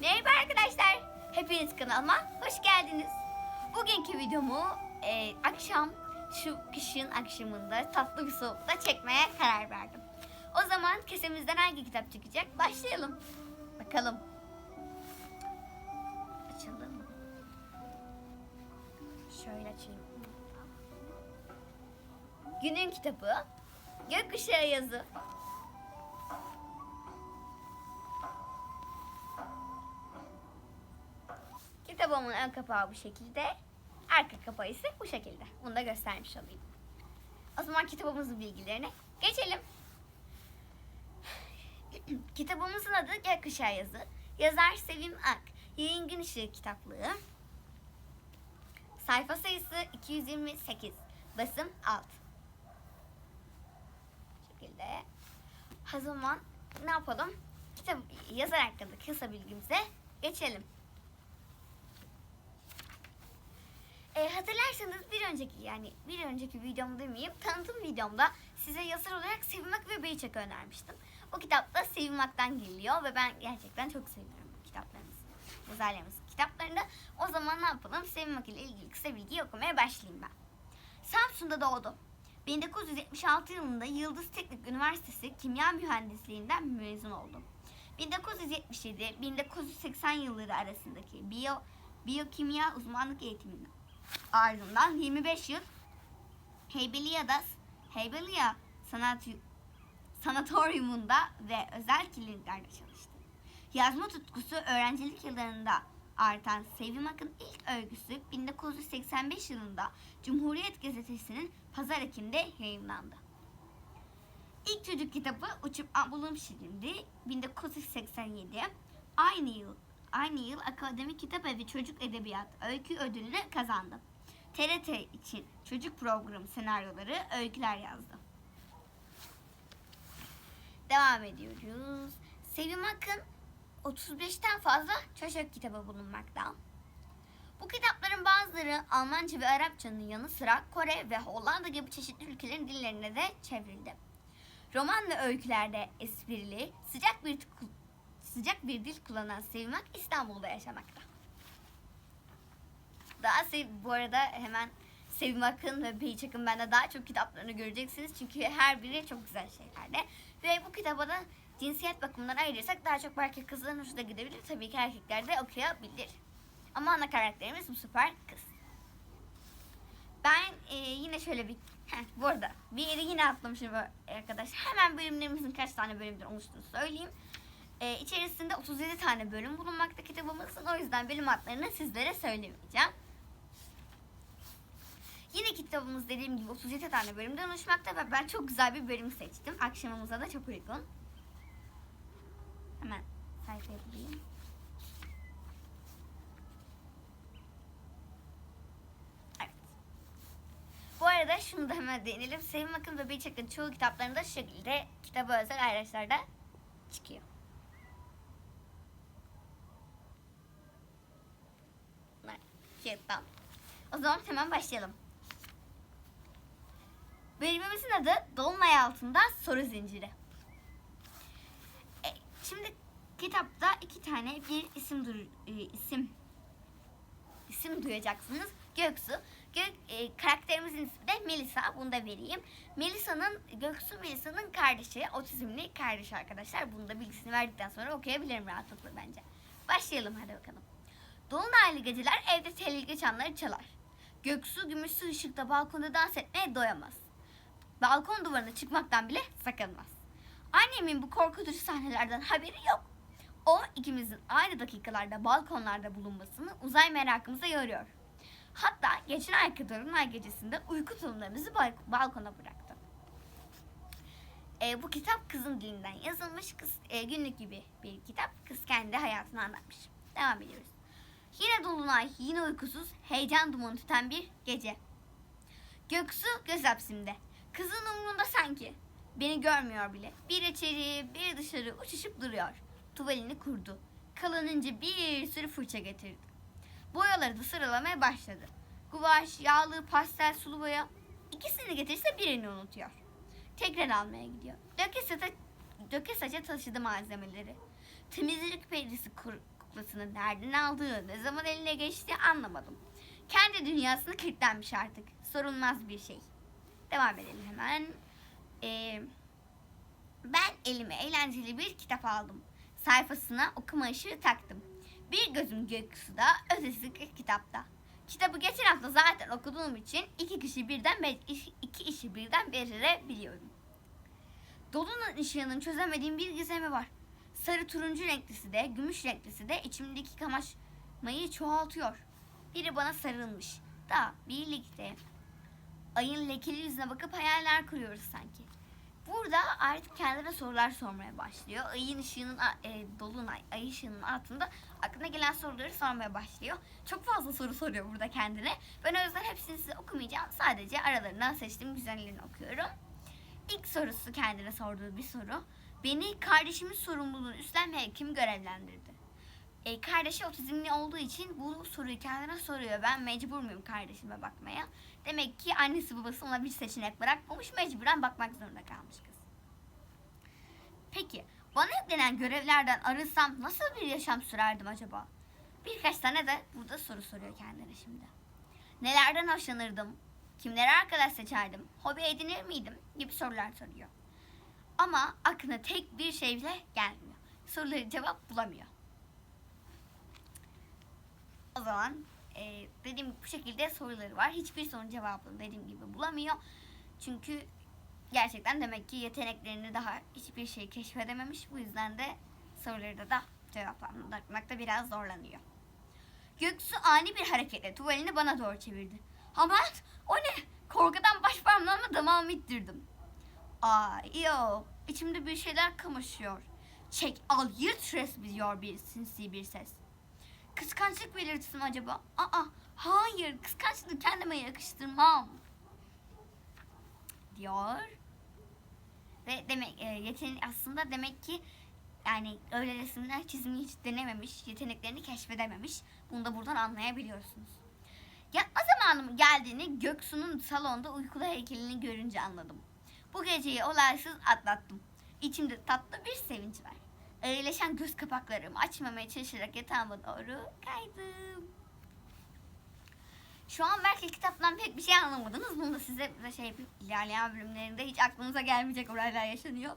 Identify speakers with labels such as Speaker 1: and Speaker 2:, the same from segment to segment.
Speaker 1: Merhaba arkadaşlar. Hepiniz kanalıma hoş geldiniz. Bugünkü videomu e, akşam şu kışın akşamında tatlı bir soğukta çekmeye karar verdim. O zaman kesemizden hangi kitap çıkacak? Başlayalım. Bakalım. Açalım? Şöyle açayım. Günün kitabı Gökkuşağı Yazı. Ön kapağı bu şekilde. Arka kapağı ise bu şekilde. Bunu da göstermiş olayım. O zaman kitabımızın bilgilerine geçelim. Kitabımızın adı Gökkuşağı Yazı. Yazar Sevim Ak. Yayın Gün Işığı kitaplığı. Sayfa sayısı 228. Basım alt. Bu şekilde. O zaman ne yapalım? Kitap yazar hakkında kısa bilgimize geçelim. E, hatırlarsanız bir önceki yani bir önceki videom demeyeyim tanıtım videomda size yazar olarak Sevim Ak ve Beyçek önermiştim. O kitap da Sevim Ak'tan geliyor ve ben gerçekten çok seviyorum kitaplarımızı. Yazarlarımızın kitaplarını. O zaman ne yapalım? Sevim Ak ile ilgili kısa bilgi okumaya başlayayım ben. Samsun'da doğdu. 1976 yılında Yıldız Teknik Üniversitesi Kimya Mühendisliğinden mezun oldu. 1977-1980 yılları arasındaki biyo, biyokimya uzmanlık eğitiminden ardından 25 yıl Heybeliada Heybeliada Sanat Sanatoryumunda ve özel kliniklerde çalıştı. Yazma tutkusu öğrencilik yıllarında artan Sevim Ak'ın ilk öyküsü 1985 yılında Cumhuriyet Gazetesi'nin Pazar Eki'nde yayınlandı. İlk çocuk kitabı Uçup Bulum Şirin'di 1987. Aynı yıl aynı yıl Akademi Kitap Evi Çocuk Edebiyat Öykü Ödülünü kazandı. TRT için çocuk programı senaryoları, öyküler yazdı. Devam ediyoruz. Sevim Akın 35'ten fazla çocuk kitabı bulunmakta. Bu kitapların bazıları Almanca ve Arapçanın yanı sıra Kore ve Hollanda gibi çeşitli ülkelerin dillerine de çevrildi. Roman ve öykülerde esprili, sıcak bir sıcak bir dil kullanan Sevim Ak İstanbul'da yaşamakta. Daha sev bu arada hemen Sevim Akın ve Beyçak'ın bende daha çok kitaplarını göreceksiniz. Çünkü her biri çok güzel şeylerde. Ve bu kitaba da cinsiyet bakımından ayırırsak daha çok belki kızların hoşuna gidebilir. Tabii ki erkekler de okuyabilir. Ama ana karakterimiz bu süper kız. Ben e, yine şöyle bir heh, bu arada bir yeri yine atlamışım arkadaşlar. Hemen bölümlerimizin kaç tane bölümden oluştuğunu söyleyeyim. E, içerisinde 37 tane bölüm bulunmakta kitabımızın. O yüzden bölüm adlarını sizlere söylemeyeceğim. Yine kitabımız dediğim gibi 37 tane bölümden oluşmakta ve ben çok güzel bir bölüm seçtim. Akşamımıza da çok uygun. Hemen sayfaya bulayım. Bu arada şunu da hemen değinelim. Sevim Akın ve Beyçak'ın çoğu kitaplarında şu şekilde kitaba özel ayraçlarda çıkıyor. Kağıttan. O zaman hemen başlayalım. Bölümümüzün adı Dolunay Altında Soru Zinciri. E, şimdi kitapta iki tane bir isim dur e, isim isim duyacaksınız. Göksu. Gök, e, karakterimizin ismi de Melisa. Bunu da vereyim. Melisa'nın Göksu Melisa'nın kardeşi. Otizmli kardeşi arkadaşlar. Bunu da bilgisini verdikten sonra okuyabilirim rahatlıkla bence. Başlayalım hadi bakalım. Dolunaylı geceler evde tehlike çanları çalar. Göksu gümüşsü ışıkta balkonda dans etmeye doyamaz. Balkon duvarına çıkmaktan bile sakınmaz. Annemin bu korkutucu sahnelerden haberi yok. O ikimizin aynı dakikalarda balkonlarda bulunmasını uzay merakımıza yoruyor. Hatta geçen ayki Dolunay gecesinde uyku tulumlarımızı balkona bıraktı. E, bu kitap kızın dilinden yazılmış kız, e, günlük gibi bir kitap. Kız kendi hayatını anlatmış. Devam ediyoruz. Yine dolunay, yine uykusuz, heyecan dumanı tüten bir gece. Göksu göz hapsimde. Kızın umrunda sanki. Beni görmüyor bile. Bir içeri, bir dışarı uçuşup duruyor. Tuvalini kurdu. Kalınınca bir sürü fırça getirdi. Boyaları da sıralamaya başladı. Guvaş, yağlı, pastel, sulu boya. İkisini getirse birini unutuyor. Tekrar almaya gidiyor. Döke saça, döke saça taşıdı malzemeleri. Temizlik perisi kur, kuklasını nereden aldığı, ne zaman eline geçti anlamadım. Kendi dünyasını kilitlenmiş artık. Sorulmaz bir şey. Devam edelim hemen. Ee, ben elime eğlenceli bir kitap aldım. Sayfasına okuma ışığı taktım. Bir gözüm gökyüzüde, ötesi kitapta. Kitabı geçen hafta zaten okuduğum için iki kişi birden iki işi birden becerebiliyorum. Dolunun ışığının çözemediğim bir gizemi var. Sarı turuncu renklisi de, gümüş renklisi de içimdeki kamaşmayı çoğaltıyor. Biri bana sarılmış. Da birlikte ayın lekeli yüzüne bakıp hayaller kuruyoruz sanki. Burada artık kendine sorular sormaya başlıyor. Ayın ışığının, e, dolunay, ay ışığının altında aklına gelen soruları sormaya başlıyor. Çok fazla soru soruyor burada kendine. Ben o yüzden hepsini size okumayacağım. Sadece aralarından seçtiğim güzellerini okuyorum. İlk sorusu kendine sorduğu bir soru. Beni kardeşimin sorumluluğunu üstlenmeye kim görevlendirdi? E, kardeşi otizmli olduğu için bu soruyu kendine soruyor. Ben mecbur muyum kardeşime bakmaya? Demek ki annesi babası ona bir seçenek bırakmamış. Mecburen bakmak zorunda kalmış kız. Peki bana yüklenen görevlerden arınsam nasıl bir yaşam sürerdim acaba? Birkaç tane de burada soru soruyor kendine şimdi. Nelerden hoşlanırdım? Kimlere arkadaş seçerdim? Hobi edinir miydim? Gibi sorular soruyor. Ama aklına tek bir şey bile gelmiyor. Soruları cevap bulamıyor. O zaman e, dediğim bu şekilde soruları var. Hiçbir sorunun cevabını dediğim gibi bulamıyor. Çünkü gerçekten demek ki yeteneklerini daha hiçbir şey keşfedememiş. Bu yüzden de soruları da cevaplandırmakta biraz zorlanıyor. Göksu ani bir hareketle tuvalini bana doğru çevirdi. Aman o ne? Korkudan baş parmağımla damağımı ittirdim. Ay yo içimde bir şeyler kamaşıyor. Çek al yırt resmi diyor bir sinsi bir ses. Kıskançlık belirtisi mi acaba? Aa hayır kıskançlığı kendime yakıştırmam. Diyor. Ve demek e, yetenek aslında demek ki yani öyle resimler çizmeyi hiç denememiş, yeteneklerini keşfedememiş. Bunu da buradan anlayabiliyorsunuz. Yatma zamanım geldiğini Göksu'nun salonda uykulu heykelini görünce anladım. Bu geceyi olaysız atlattım. İçimde tatlı bir sevinç var. Eğleşen göz kapaklarımı açmamaya çalışarak yatağıma doğru kaydım. Şu an belki kitaptan pek bir şey anlamadınız. Bunu da size şey. İlerleyen bölümlerinde hiç aklınıza gelmeyecek olaylar yaşanıyor.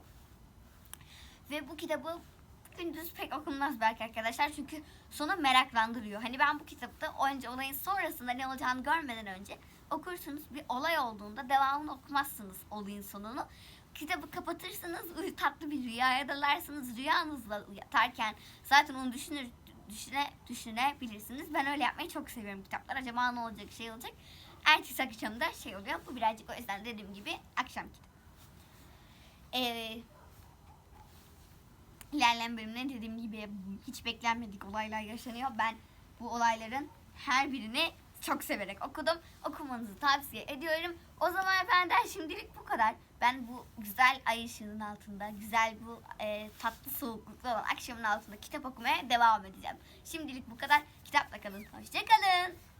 Speaker 1: Ve bu kitabı gündüz pek okunmaz belki arkadaşlar. Çünkü sonu meraklandırıyor. Hani ben bu kitapta önce olayın sonrasında ne olacağını görmeden önce okursunuz. Bir olay olduğunda devamını okumazsınız olayın sonunu. Kitabı kapatırsınız, uy- tatlı bir rüyaya dalarsınız. Rüyanızla yatarken zaten onu düşünür, düşüne, düşünebilirsiniz. Ben öyle yapmayı çok seviyorum kitaplar. Acaba ne olacak, şey olacak. Ertesi akşamda şey oluyor. Bu birazcık o yüzden dediğim gibi akşam kitabı. Ee, ilerleyen bölümde dediğim gibi hiç beklenmedik olaylar yaşanıyor. Ben bu olayların her birini çok severek okudum. Okumanızı tavsiye ediyorum. O zaman efendim şimdilik bu kadar. Ben bu güzel ay ışığının altında, güzel bu e, tatlı soğukluklu olan akşamın altında kitap okumaya devam edeceğim. Şimdilik bu kadar. Kitapla kalın. Hoşçakalın.